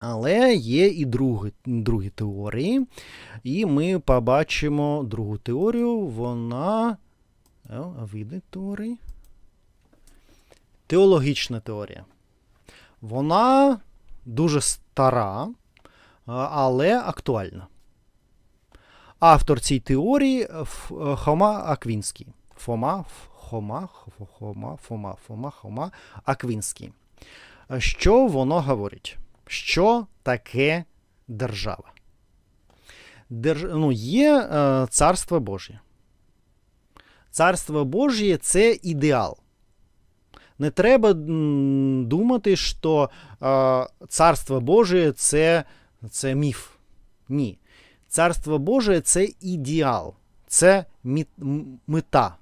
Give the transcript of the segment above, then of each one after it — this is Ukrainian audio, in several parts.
Але є і другі, другі теорії. І ми побачимо другу теорію. Вона. Види теорії. Теологічна теорія. Вона дуже стара, але актуальна. Автор цієї теорії Хома Аквінський. Фома, Хома, Хома, Фома, Фома, Хома Аквінський. Що воно говорить? Що таке держава? Держ... Ну, є е, царство Божє. Царство Божє це ідеал. Не треба думати, що е, царство Боже це, це міф. Ні. Царство Боже це ідеал, це мета.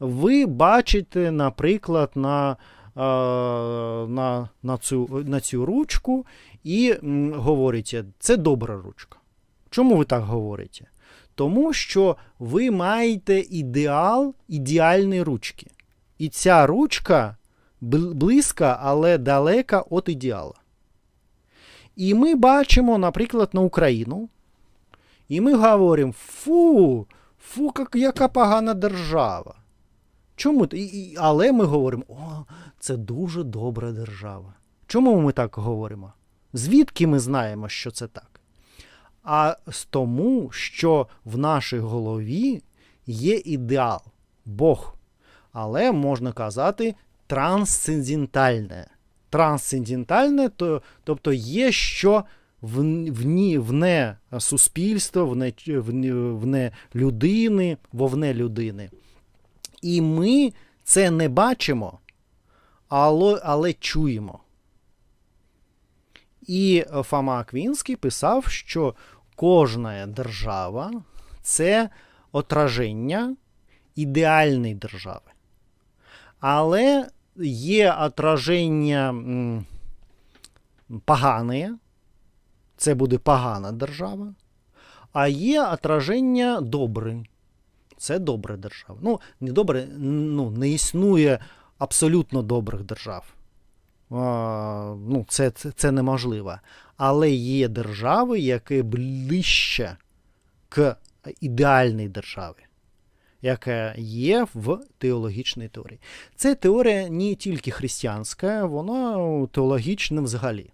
Ви бачите, наприклад, на, на, на, цю, на цю ручку і м, говорите, це добра ручка. Чому ви так говорите? Тому що ви маєте ідеал ідеальної ручки. І ця ручка близька, але далека від ідеала. І ми бачимо, наприклад, на Україну. І ми говоримо: фу, фу, як, яка погана держава. Чому? І, але ми говоримо, о, це дуже добра держава. Чому ми так говоримо? Звідки ми знаємо, що це так? А з тому, що в нашій голові є ідеал, Бог. Але можна казати трансцендентальне. Трансцендентальне, то, тобто є що в- вні, вне суспільства, вне людини, вовне людини. І ми це не бачимо, але, але чуємо. І Фома Аквінський писав, що кожна держава це отраження ідеальної держави. Але є отраження погане, це буде погана держава, а є отраження добре. Це добра держава. Ну, не добре, ну, не існує абсолютно добрих держав. А, ну, це, це, це неможливо. Але є держави, які ближче к ідеальній державі, яка є в теологічній теорії. Це теорія не тільки християнська, вона теологічна взагалі.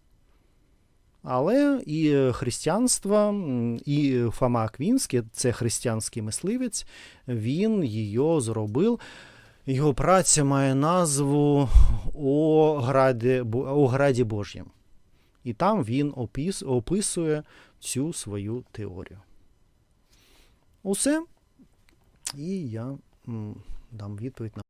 Але і християнство, і Фома Аквінський, це християнський мисливець, він її зробив. Його праця має назву «О граді, «О граді Божім. І там він опис, описує цю свою теорію. Усе. І я дам відповідь на.